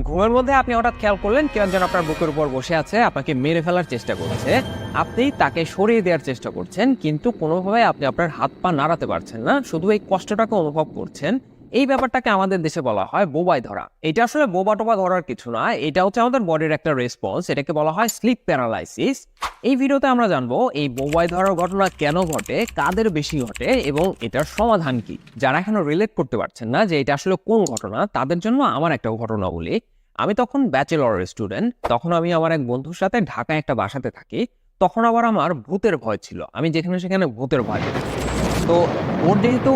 ঘুমের মধ্যে আপনি হঠাৎ খেয়াল করলেন কেউ যেন আপনার বুকের উপর বসে আছে, আপনাকে মেরে ফেলার চেষ্টা করছে। আপনি তাকে সরিয়ে দেওয়ার চেষ্টা করছেন, কিন্তু কোনোভাবে আপনি আপনার হাত পা নাড়াতে পারছেন না। শুধু এই কষ্টটাকে অনুভব করছেন। এই ব্যাপারটাকে আমাদের দেশে বলা হয় বোবাই ধরা। এটা আসলে বোবা টোবা ধরার কিছু না, এটা হচ্ছে আমাদের বডির একটা রেসপন্স এটাকে বলা হয় স্লিপ প্যারালাইসিস এই ভিডিওতে আমরা জানব এই বোবাই ধরার ঘটনা কেন ঘটে, কাদের বেশি ঘটে, এবং এটার সমাধান কি? যারা এখনও রিলেট করতে পারছেন না যে এটা আসলে কোন ঘটনা, তাদের জন্য আমার একটা ঘটনা বলি আমি তখন ব্যাচেলরের স্টুডেন্ট তখন আমি আমার এক বন্ধুর সাথে ঢাকায় একটা বাসাতে থাকি, তখন আবার আমার ভূতের ভয় ছিল। আমি যেখানে সেখানে ভূতের ভয় পেতাম তো ওর যেহেতু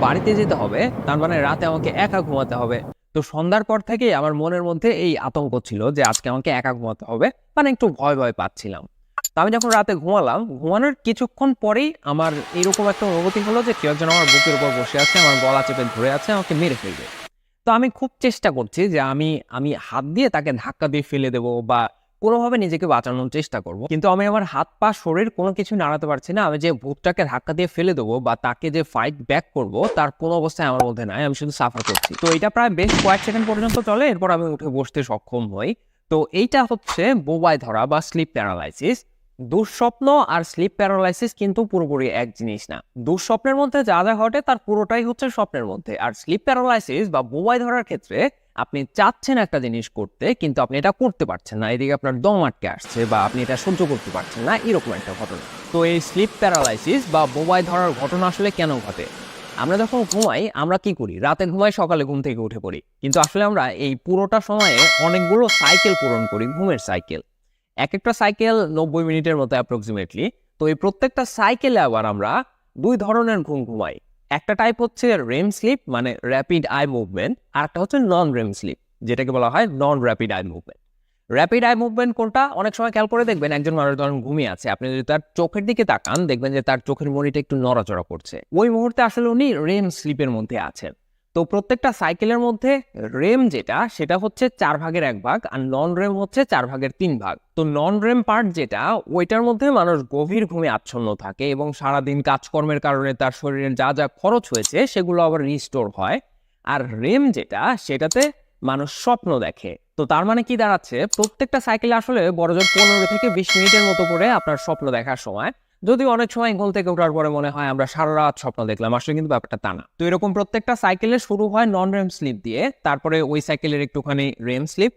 বাড়িতে যেতে হবে। তার মানে রাতে আমাকে একা ঘুমাতে হবে। তো সন্ধ্যার পর থেকে আমার মনের মধ্যে এই আতঙ্ক ছিল যে আজকে আমাকে একা ঘুমাতে হবে। মানে একটু ভয় ভয় পাচ্ছিলাম। তো আমি যখন রাতে ঘুমালাম, ঘুমানোর কিছুক্ষণ পরেই আমার এরকম একটা অনুভূতি হলো যে কেউ একজন আমার বুকের উপর বসে আছে, আমার গলা চেপে ধরে আছে, আমাকে মেরে ফেলবে। তো আমি খুব চেষ্টা করছি যে আমি আমি হাত দিয়ে তাকে ধাক্কা দিয়ে ফেলে দেবো বা কোনোভাবে নিজেকে বাঁচানোর চেষ্টা করব। কিন্তু আমি আমার হাত পা শরীর কোনো কিছু নাড়াতে পারছি না। আমি যে ভূতটাকে ধাক্কা দিয়ে ফেলে দেবো বা তাকে যে ফাইট ব্যাক করব, তার কোনো অবস্থায় আমার মধ্যে নাই। আমি শুধু সাফার করছি। তো এটা প্রায় বেশ কয়েক সেকেন্ড পর্যন্ত চলে। এরপর আমি উঠে বসতে সক্ষম হই। তো এইটা হচ্ছে বোবাই ধরা বা স্লিপ প্যারালাইসিস দুঃস্বপ্ন আর স্লিপ প্যারালাইসিস কিন্তু পুরোপুরি এক জিনিস না। দুঃস্বপ্নের মধ্যে যা যা ঘটে, তার পুরোটাই হচ্ছে স্বপ্নের মধ্যে। আর স্লিপ প্যারালাইসিস বা বোবাই ধরার ক্ষেত্রে আপনি চাচ্ছেন একটা জিনিস করতে, কিন্তু আপনি এটা করতে পারছেন না। এদিকে আপনার দম আটকে আসছে বা আপনি এটা সহ্য করতে পারছেন না, এরকম একটা ঘটনা। তো এই স্লিপ প্যারালাইসিস বা বোবাই ধরার ঘটনা আসলে কেন ঘটে? আমরা যখন ঘুমাই, আমরা কি করি? রাতে ঘুমাই, সকালে ঘুম থেকে উঠে পড়ি। কিন্তু আসলে আমরা এই পুরোটা সময়ে অনেকগুলো সাইকেল পূরণ করি, ঘুমের সাইকেল এক একটা সাইকেল নব্বই মিনিটের মতো অ্যাপ্রক্সিমেটলি তো এই প্রত্যেকটা সাইকেলে আবার আমরা দুই ধরনের ঘুম ঘুমাই। একটা টাইপ হচ্ছে রেম স্লিপ মানে র্যাপিড আই মুভমেন্ট আর একটা হচ্ছে নন রেম স্লিপ যেটাকে বলা হয় non rapid eye movement rapid eye movement কোনটা? অনেক সময় খেয়াল করে দেখবেন একজন মানুষ ধরুন ঘুমিয়ে আছে, আপনি যদি তার চোখের দিকে তাকান, দেখবেন যে তার চোখের মনিটা একটু নড়াচড়া করছে। ওই মুহূর্তে আসলে উনি রেম স্লিপের মধ্যে আছেন। তো প্রত্যেকটা সাইকেলের মধ্যে রেম যেটা, সেটা হচ্ছে চার ভাগের এক ভাগ আর নন রেম হচ্ছে চার ভাগের তিন ভাগ। তো নন রেম পার্ট যেটা, ওইটার মধ্যে মানুষ গভীর ঘুমে আচ্ছন্ন থাকে এবং সারাদিন কাজকর্মের কারণে তার শরীরে যা যা খরচ হয়েছে, সেগুলো আবার রিস্টোর হয়। আর রেম যেটা, সেটাতে মানুষ স্বপ্ন দেখে। তো তার মানে কি দাঁড়াচ্ছে? প্রত্যেকটা সাইকেলে আসলে বড়জোর পনেরো থেকে বিশ মিনিটের মতো করে আপনার স্বপ্ন দেখার সময় যদি অনেক সময় ঘুম থেকে ওঠার পরে মনে হয় আমরা সারা রাত স্বপ্ন দেখলাম, আসলে কিন্তু ব্যাপারটা তা না। তো এরকম প্রত্যেকটা সাইকেলের শুরু হয় নন রেম স্লিপ দিয়ে, তারপরে ওই সাইকেলের একটুখানি রেম স্লিপ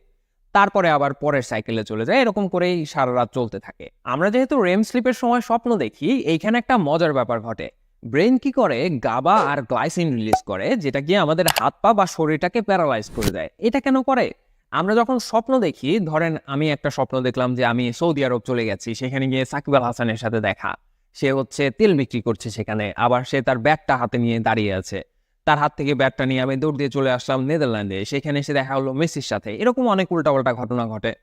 তারপরে আবার পরের সাইকেলে চলে যায়, এরকম করেই সারা রাত চলতে থাকে। আমরা যেহেতু রেম স্লিপের সময় স্বপ্ন দেখি, এইখানে একটা মজার ব্যাপার ঘটে। ব্রেন কি করে? গাবা আর গ্লাইসিন রিলিজ করে, যেটা গিয়ে আমাদের হাত পা বা শরীরটাকে প্যারালাইজ করে দেয়। এটা কেন করে? আমরা যখন স্বপ্ন দেখি, ধরেন আমি একটা স্বপ্ন দেখলাম যে আমি সৌদি আরব চলে গেছি, সেখানে গিয়ে সাকিব আল হাসানের সাথে দেখা। সে হচ্ছে তেল বিক্রি করছে সেখানে, আবার সে তার ব্যাগটা হাতে নিয়ে দাঁড়িয়ে আছে। তার হাত থেকে ব্যাগটা নিয়ে আমি দৌড় দিয়ে চলে আসলাম নেদারল্যান্ডে, সেখানে এসে দেখা হলো মেসির সাথে। এরকম অনেক উল্টাপাল্টা ঘটনা ঘটে।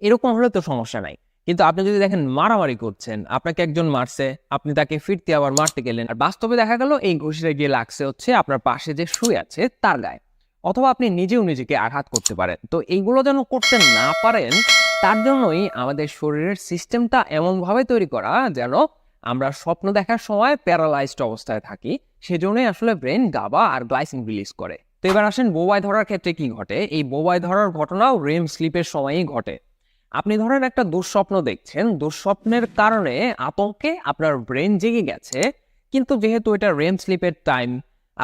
এরকম হলে তো সমস্যা নাই। কিন্তু আপনি যদি দেখেন মারামারি করছেন, আপনাকে একজন মারছে, আপনি তাকে ফিরতে আবার মারতে গেলেন। আর বাস্তবে দেখা গেল, এই ঘুষিটা গিয়ে লাগছে হচ্ছে আপনার পাশে যে শুয়ে আছে, তার গায়ে। অথবা আপনি নিজেও নিজেকে আঘাত করতে পারেন। তো এইগুলো যেন করতে না পারেন, তার জন্যই আমাদের শরীরের সিস্টেমটা এমনভাবে তৈরি করা যেন আমরা স্বপ্ন দেখার সময় প্যারালাইজড অবস্থায় থাকি, সেজন্যই আসলে ব্রেন গাবা আর গ্লাইসিন রিলিজ করে। তো এবার আসেন বোবাই ধরার ক্ষেত্রে কি ঘটে? এই বোবাই ধরার ঘটনাও রেম স্লিপের সময়ই ঘটে। আপনি ধরেন একটা দুঃস্বপ্ন দেখছেন, দুঃস্বপ্নের কারণে আতঙ্কে আপনার ব্রেন জেগে গেছে, কিন্তু যেহেতু এটা রেম স্লিপের টাইম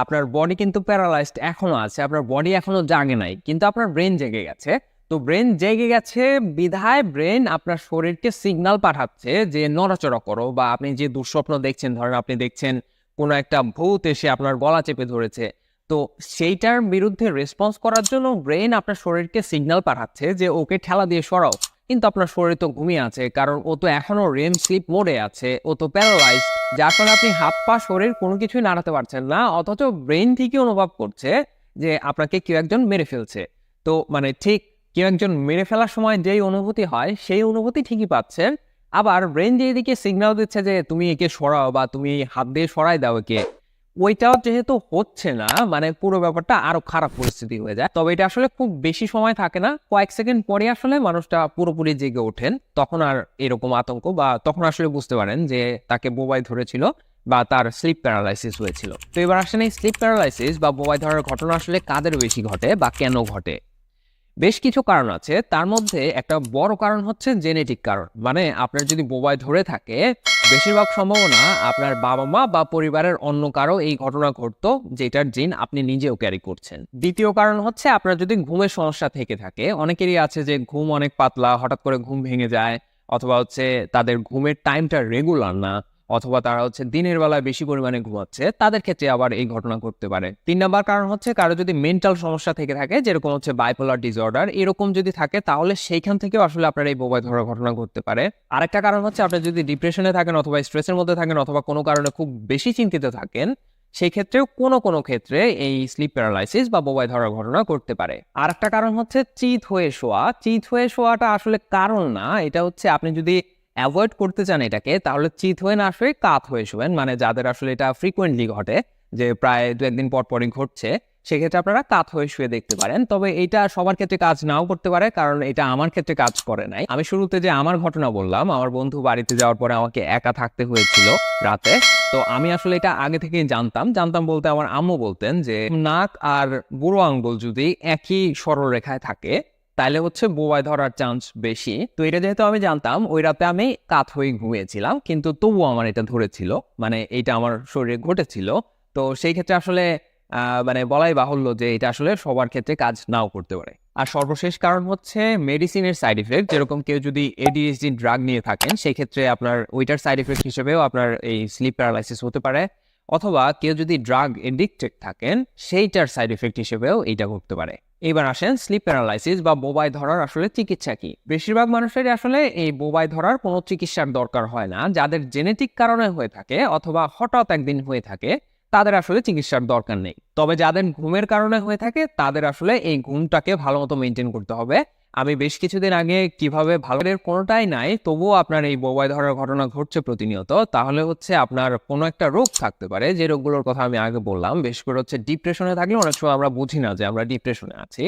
আপনার বডি কিন্তু প্যারালাইজড এখনও আছে, আপনার বডি এখনও জাগে নাই, কিন্তু আপনার ব্রেন জেগে গেছে। তো ব্রেন জেগে গেছে বিধায় ব্রেন আপনার শরীরকে সিগনাল পাঠাচ্ছে যে নড়াচড়া করো বা আপনি যে দুঃস্বপ্ন দেখছেন, ধরেন আপনি দেখছেন কোনো একটা ভূত এসে আপনার গলা চেপে ধরেছে, তো সেইটার বিরুদ্ধে রেসপন্স করার জন্য ব্রেন আপনার শরীরকে সিগনাল পাঠাচ্ছে যে ওকে ঠেলা দিয়ে সরাও। কিন্তু আপনার শরীর তো ঘুমিয়ে আছে, কারণ ও তো এখনও রেম স্লিপ মোডে আছে, ও তো প্যারালাইজ যার ফলে আপনি হাত পা, শরীর কোনো কিছুই নাড়াতে পারছেন না, অথচ ব্রেন ঠিকই অনুভব করছে যে আপনাকে কেউ একজন মেরে ফেলছে। তো মানে ঠিক কেউ একজন মেরে ফেলার সময় যেই অনুভূতি হয়, সেই অনুভূতি ঠিকই পাচ্ছেন, আবার ব্রেন যেদিকে সিগন্যাল দিচ্ছে যে তুমি একে সরাও বা তুমি হাত দিয়ে সরাই দাও একে ওইটাও যেহেতু হচ্ছে না মানে পুরো ব্যাপারটা আরও খারাপ পরিস্থিতি হয়ে যায়। তবে এটা আসলে খুব বেশি সময় থাকে না। কয়েক সেকেন্ড পরে আসলে মানুষটা পুরোপুরি জেগে ওঠেন। তখন আর এরকম আতঙ্ক বা তখন আসলে বুঝতে পারেন যে তাকে বোবাই ধরেছিল বা তার স্লিপ প্যারালাইসিস হয়েছিল। তো এবার আসেন এই স্লিপ প্যারালাইসিস বা বোবাই ধরার ঘটনা আসলে কাদের বেশি ঘটে বা কেন ঘটে? বেশ কিছু কারণ আছে। তার মধ্যে একটা বড় কারণ হচ্ছে জেনেটিক কারণ। মানে আপনার যদি বোবায় ধরে থাকে, বেশিরভাগ সম্ভাবনা আপনার বাবা মা বা পরিবারের অন্য কারও এই ঘটনা ঘটতো, যেটার জিন আপনি নিজেও ক্যারি করছেন। দ্বিতীয় কারণ হচ্ছে আপনার যদি ঘুমের সমস্যা থেকে থাকে, অনেকেরই আছে যে ঘুম অনেক পাতলা, হঠাৎ করে ঘুম ভেঙে যায়, অথবা হচ্ছে তাদের ঘুমের টাইমটা রেগুলার না। অথবা তারা হচ্ছে দিনের বেলায় বেশি পরিমাণে ঘুমাচ্ছে, তাদের ক্ষেত্রে আবার এই ঘটনা ঘটতে পারে। তিন নম্বর কারণ হচ্ছে কারও যদি মেন্টাল সমস্যা থেকে থাকে, যেরকম হচ্ছে বাইপোলার ডিসঅর্ডার এরকম যদি থাকে, তাহলে সেইখান থেকেও আসলে আপনার এই বোবায় ধরার ঘটনা ঘটতে পারে। আরেকটা কারণ হচ্ছে আপনি যদি ডিপ্রেশনে থাকেন অথবা স্ট্রেসের মধ্যে থাকেন অথবা কোনো কারণে খুব বেশি চিন্তিত থাকেন সেই ক্ষেত্রেও কোনো কোনো ক্ষেত্রে এই স্লিপ প্যারালাইসিস বা বোবায় ধরার ঘটনা করতে পারে। আর একটা কারণ হচ্ছে চিত হয়ে শোয়া। চিত হয়ে শোয়াটা আসলে কারণ না, এটা হচ্ছে আপনি যদি অ্যাভয়েড করতে চান এটাকে, তাহলে চিত হয়ে না শুয়ে কাত হয়ে শোবেন মানে যাদের আসলে এটা ফ্রিকোয়েন্টলি ঘটে, যে প্রায় দু একদিন পর পরই ঘটছে, সেক্ষেত্রে আপনারা কাত হয়ে শুয়ে দেখতে পারেন। তবে এটা সবার ক্ষেত্রে কাজ নাও করতে পারে, কারণ এটা আমার ক্ষেত্রে কাজ করে নাই। আমি শুরুতে যে আমার ঘটনা বললাম, আমার বন্ধু বাড়িতে যাওয়ার পরে আমাকে একা থাকতে হয়েছিল রাতে। তো আমি আসলে এটা আগে থেকেই জানতাম। জানতাম বলতে আমার আম্মু বলতেন যে, নাক আর বুড়ো আঙ্গুল যদি একই সরলরেখায় থাকে তাহলে হচ্ছে বোবায় ধরার চান্স বেশি। তো এটা যেহেতু আমি জানতাম, ওই রাতে আমি কাত হয়ে ঘুমিয়েছিলাম, কিন্তু তবুও আমার এটা ধরেছিল মানে এটা আমার শরীরে ঘটেছিল। তো সেই ক্ষেত্রে আসলে মানে বলাই বাহুল্য যে এটা আসলে সবার ক্ষেত্রে কাজ নাও করতে পারে। আর সর্বশেষ কারণ হচ্ছে মেডিসিনের সাইড ইফেক্ট যেরকম কেউ যদি এডিএসডি ড্রাগ নিয়ে থাকেন সেই ক্ষেত্রে আপনার ওইটার সাইড ইফেক্ট হিসেবেও আপনার এই স্লিপ প্যারালাইসিস হতে পারে। অথবা কেউ যদি ড্রাগ এডিক্টেড থাকেন, সেইটার সাইড ইফেক্ট হিসেবেও এইটা ঘটতে পারে। এবার আসেন স্লিপ প্যারালাইসিস বা বোবায় ধরার আসলে চিকিৎসা কি? বেশিরভাগ মানুষের আসলে এই বোবায় ধরার কোনো চিকিৎসার দরকার হয় না। যাদের জেনেটিক কারণে হয়ে থাকে অথবা হঠাৎ একদিন হয়ে থাকে, তাদের আসলে চিকিৎসার দরকার নেই। তবে যাদের ঘুমের কারণে হয়ে থাকে, তাদের আসলে এই ঘুমটাকে ভালো মতো মেনটেন করতে হবে। আমি বেশ কিছুদিন আগে কীভাবে ভালো কোনোটাই নাই, তবুও আপনার এই বোবায় ধরার ঘটনা ঘটছে প্রতিনিয়ত। তাহলে হচ্ছে আপনার কোনো একটা রোগ থাকতে পারে, যে রোগগুলোর কথা আমি আগে বললাম। বেশ করে হচ্ছে ডিপ্রেশনে থাকলে অনেক সময় আমরা বুঝি না যে আমরা ডিপ্রেশনে আছি।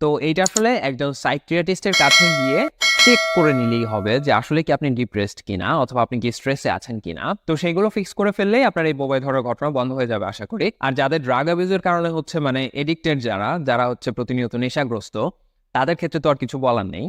তো এইটা আসলে একজন সাইক্রিয়াটিস্টের কাছে গিয়ে চেক করে নিলেই হবে যে আসলে কি আপনি ডিপ্রেসড কিনা, অথবা আপনি কি স্ট্রেসে আছেন কিনা। তো সেগুলো ফিক্স করে ফেললেই আপনার এই বোবায় ধরার ঘটনা বন্ধ হয়ে যাবে আশা করি। আর যাদের ড্রাগ অ্যাবিউজের কারণে হচ্ছে মানে এডিক্টেড যারা যারা হচ্ছে প্রতিনিয়ত নেশাগ্রস্ত তাদের ক্ষেত্রে তো আর কিছু বলার নেই।